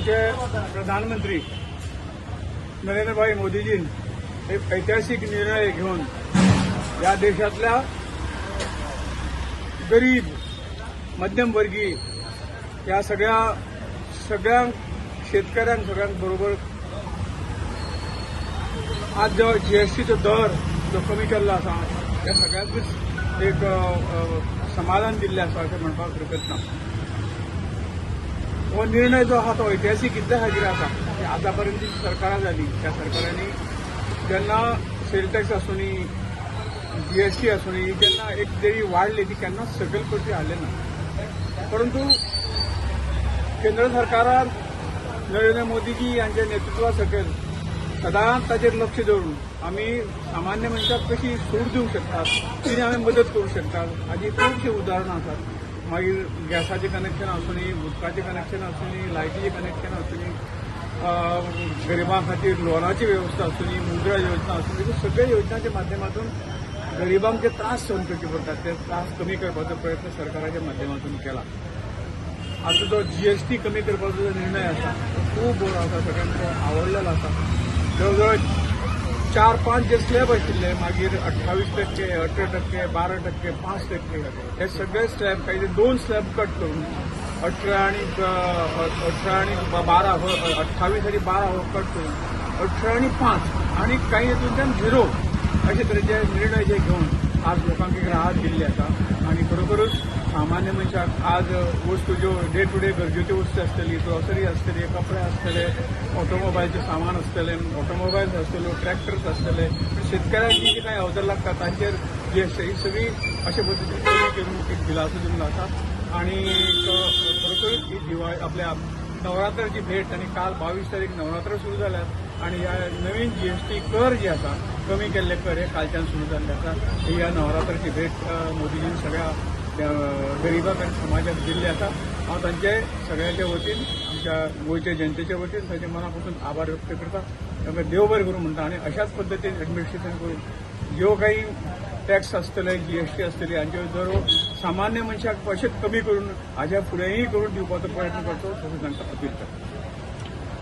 आमचे प्रधानमंत्री नरेंद्रभाई मोदीजीन एक ऐतिहासिक निर्णय घेऊन या देशातल्या गरीब मध्यमवर्गीय या सगळ्या सगळ्या शेतकऱ्यांक सगळ्यांबरोबर आज जो जीएसटीचो दर जो कमी केल्लो आसा त्या सगळ्यांकूच एक समाधान दिल्लें आसा अशें म्हणपाक हरकत ना हो निर्णय जो हा तो ऐतिहासिक कितल्या हाजीर आसा की आतां पर्यंत जी सरकारां जाली त्या सरकारांनी जेन्ना सेल टॅक्स आसूनी जीएसटी आसूनी जेन्ना एक जरी वाडली ती केन्ना सकयल करची हाडले ना परंतु केंद्र सरकारान नरेंद्र मोदीजी यांच्या नेतृत्वा सकयल सदांच ताचेर लक्ष दवरून आमी सामान्य मनशाक कशी सूट दिवंक शकतात तिने आमी मदत करूंक शकतात. हाची खुबशीं उदाहरणां आसात मागीर गॅसाचें कनेक्शन आसूनी उदकाचें कनेक्शन आसूनी लायटीचें कनेक्शन आसूनी गरिबां खातीर लोनाची वेवस्था आसूनी मुद्रा योजना आसूनी ह्यो सगळ्या योजनांच्या माध्यमातून गरिबांक जे त्रास सहन करचे पडटात ते त्रास कमी करपाचो प्रयत्न सरकाराच्या माध्यमातून केला. आता जो जीएसटी कमी करपाचो जो निर्णय आसा तो खूब बरो आसा सगळ्यांक आवडलेलो आसा जवळजवळ चार पांच जे स्लॅब आशिल्ले मागीर अठ्ठावीस टक्के अठरा टक्के बारा टक्के पांच टक्के हे सगळे स्लॅब काही दोन स्लॅब कट करून अठरा आणि अठरा आणि बारा हो अठ्ठावीस आणि बारा हो कट करून अठरा आणि पाच आणि काही हेतूंतल्यान झिरो अशे तरेचे निर्णय जे घेवन आज लोकांक एक राहत दिल्ली आसा सामान्य मनशाक आज वस्तू ज्यो डे टू डे गरजेच्यो वस्तू आसतली ग्रॉसरी आसतली कपडे आसतले ऑटोमोबायलचे सामान आसतले ऑटोमोबायल्स आसतल्यो ट्रॅक्टर्स आसतले शेतकऱ्यांची जी काही अवजार लागता तांचेर जी आसता ही सगळी अशे पद्दतीन करून एक दिलासो दिल्लो आसा आणि खरोखरच ही दिवाळी आपल्या नवरात्राची भेट आणि काल बावीस तारीख नवरात्र सुरू जाल्यात आणि ह्या नवीन जीएसटी कर जे आसा कमी केल्ले कर हे कालच्यान सुरू जाल्ले आसा ही ह्या नवरात्राची भेट मोदीजीन सगळ्या अ, गरिबाक समाजाक दिल्ली आसा हांव तांचे सगळ्यांच्या वतीन आमच्या गोंयच्या जनतेच्या वतीन तांचे मनापासून आभार व्यक्त करता तांकां देव बरें करूं म्हणटा आनी अशाच पद्दतीन एडमिनिस्ट्रेशन करून ज्यो काही टॅक्स आसतले जीएसटी आसतली हांच्यो जर सामान्य मनशाक अशेंच कमी करून हाज्या फुडेंय करून दिवपाचो प्रयत्न करचो तशें तांकां अपील करता